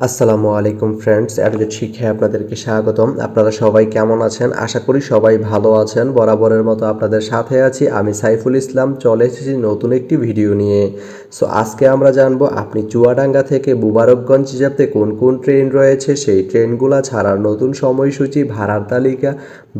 আসসালামু আলাইকুম friends advocate শিক্ষায় আপনাদেরকে স্বাগতম। আপনারা সবাই কেমন আছেন? আশা করি সবাই ভালো আছেন। বরাবরের মতো আপনাদের সাথে আছি আমি সাইফুল ইসলাম। চলে এসেছি নতুন একটি ভিডিও নিয়ে। সো আজকে আমরা জানব আপনি চুয়াডাঙ্গা থেকে মুবারকগঞ্জ যেতে কোন কোন ট্রেন রয়েছে? সেই ট্রেনগুলো ছাড়ার নতুন সময়সূচি, ভাড়ার তালিকা,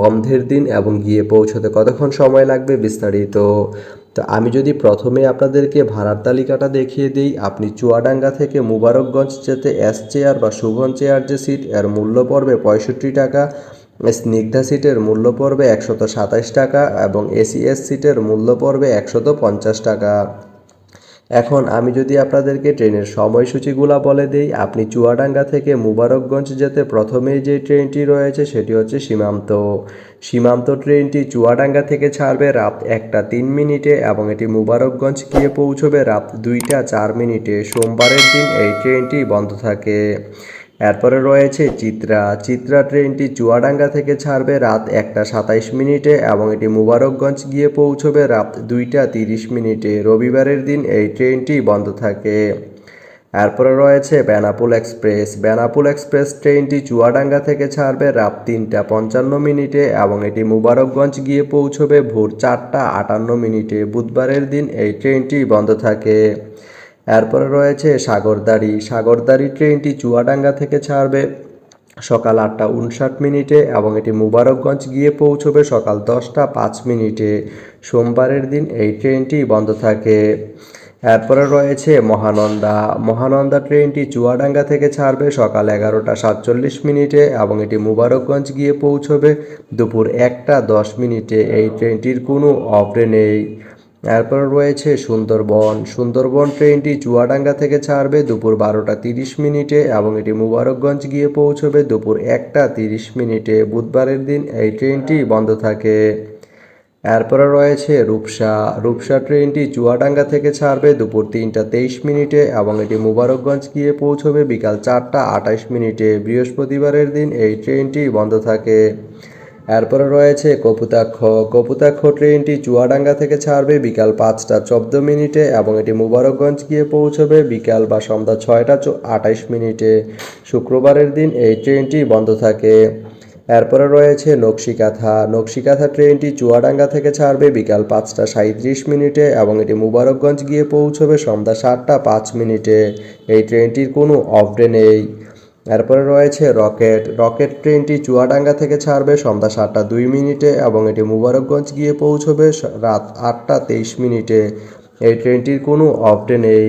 বন্ধের দিন এবং গিয়ে পৌঁছতে কতক্ষণ সময় লাগবে বিস্তারিত। তো আমি যদি প্রথমে আপনাদেরকে ভাড়ার তালিকাটা দেখিয়ে দিই, আপনি চুয়াডাঙ্গা থেকে মুবারকগঞ্জ যেতে এস চেয়ার বা শুভন চেয়ার যে সিট এর মূল্য পড়বে পঁয়ষট্টি টাকা। স্নিগ্ধা সিটের মূল্য পড়বে একশত সাতাশ টাকা এবং এসিএস সিটের মূল্য পড়বে একশত পঞ্চাশ টাকা। এখন আমি যদি আপনাদেরকে ট্রেনের সময়সূচিগুলো বলে দেই, আপনি চুয়াডাঙ্গা থেকে মুবারকগঞ্জ যেতে প্রথমেই যে ট্রেনটি রয়েছে সেটি হচ্ছে সীমান্ত। সীমান্ত ট্রেনটি চুয়াডাঙ্গা থেকে ছাড়বে রাত একটা তিন মিনিটে এবং এটি মুবারকগঞ্জ গিয়ে পৌঁছবে রাত দুইটা চার মিনিটে। সোমবারের দিন এই ট্রেনটি বন্ধ থাকে। এরপরে রয়েছে চিত্রা। চিত্রা ট্রেনটি চুয়াডাঙ্গা থেকে ছাড়বে রাত একটা সাতাইশ মিনিটে এবং এটি মুবারকগঞ্জ গিয়ে পৌঁছবে রাত দুইটা তিরিশ মিনিটে। রবিবারের দিন এই ট্রেনটি বন্ধ থাকে। এরপরে রয়েছে বেনাপুল এক্সপ্রেস। বেনাপুল এক্সপ্রেস ট্রেনটি চুয়াডাঙ্গা থেকে ছাড়বে রাত তিনটা পঞ্চান্ন মিনিটে এবং এটি মুবারকগঞ্জ গিয়ে পৌঁছবে ভোর চারটা আটান্ন মিনিটে। বুধবারের দিন এই ট্রেনটি বন্ধ থাকে। এরপরে রয়েছে সাগরদাড়ি। সাগরদাড়ি ট্রেনটি চুয়াডাঙ্গা থেকে ছাড়বে সকাল আটটা উনষাট মিনিটে এবং এটি মুবারকগঞ্জ গিয়ে পৌঁছবে সকাল দশটা পাঁচ মিনিটে। সোমবারের দিন এই ট্রেনটি বন্ধ থাকে। এরপরে রয়েছে মহানন্দা। মহানন্দা ট্রেনটি চুয়াডাঙ্গা থেকে ছাড়বে সকাল এগারোটা সাতচল্লিশ মিনিটে এবং এটি মুবারকগঞ্জ গিয়ে পৌঁছবে দুপুর একটা দশ মিনিটে। এই ট্রেনটির কোনো অফরে নেই। এরপর রয়েছে সুন্দরবন। সুন্দরবন ট্রেনটি চুয়াডাঙ্গা থেকে ছাড়বে দুপুর বারোটা তিরিশ মিনিটে এবং এটি মুবারকগঞ্জ গিয়ে পৌঁছবে দুপুর একটা তিরিশ মিনিটে। বুধবারের দিন এই ট্রেনটি বন্ধ থাকে। এরপরে রয়েছে রূপসা। রূপসা ট্রেনটি চুয়াডাঙ্গা থেকে ছাড়বে দুপুর তিনটা তেইশ মিনিটে এবং এটি মুবারকগঞ্জ গিয়ে পৌঁছবে বিকাল চারটা আঠাশ মিনিটে। বৃহস্পতিবারের দিন এই ট্রেনটি বন্ধ থাকে। এরপরে রয়েছে কপুতাক্ষ। কপুতাক্ষ ট্রেনটি চুয়াডাঙ্গা থেকে ছাড়বে বিকাল পাঁচটা চোদ্দ মিনিটে এবং এটি মুবারকগঞ্জ গিয়ে পৌঁছবে বিকাল বা সন্ধ্যা ছয়টা আটাইশ মিনিটে। শুক্রবারের দিন এই ট্রেনটি বন্ধ থাকে। এরপরে রয়েছে নকশিকাথা। নকশিকাথা ট্রেনটি চুয়াডাঙ্গা থেকে ছাড়বে বিকাল পাঁচটা সাঁত্রিশ মিনিটে এবং এটি মুবারকগঞ্জ গিয়ে পৌঁছবে সন্ধ্যা সাতটা পাঁচ মিনিটে। এই ট্রেনটির কোনো অফডে নেই। এরপরে রয়েছে রকেট। রকেট ট্রেনটি চুয়াডাঙ্গা থেকে ছাড়বে সন্ধ্যা সাতটা দুই মিনিটে এবং এটি মুবারকগঞ্জ গিয়ে পৌঁছবে রাত আটটা তেইশ মিনিটে। এই ট্রেনটির কোনো অফডে নেই।